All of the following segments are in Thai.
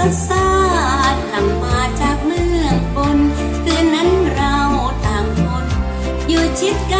ซัดซาลังมาจากเมืองบน คืนนั้นเราต่างคน อยู่ชิดกัน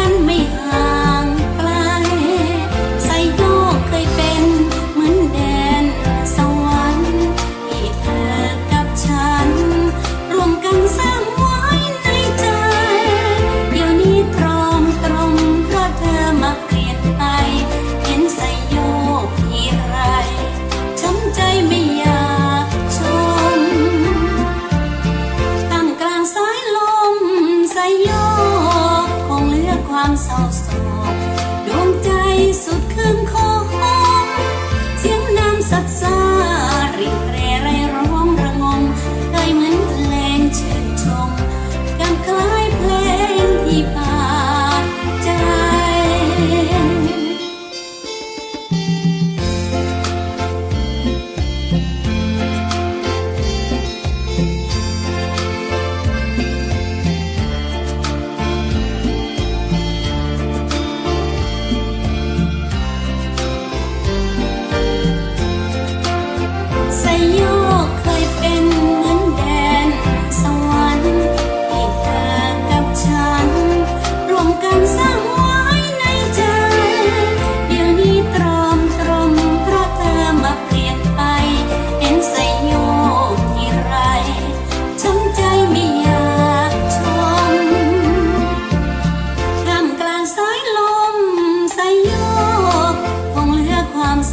เ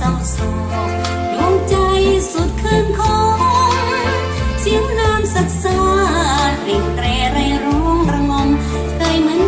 ดวงใจสุดคืนคงเสียงน้ำสักซาเรียงเตรไรร้องระงมเคยเหมือน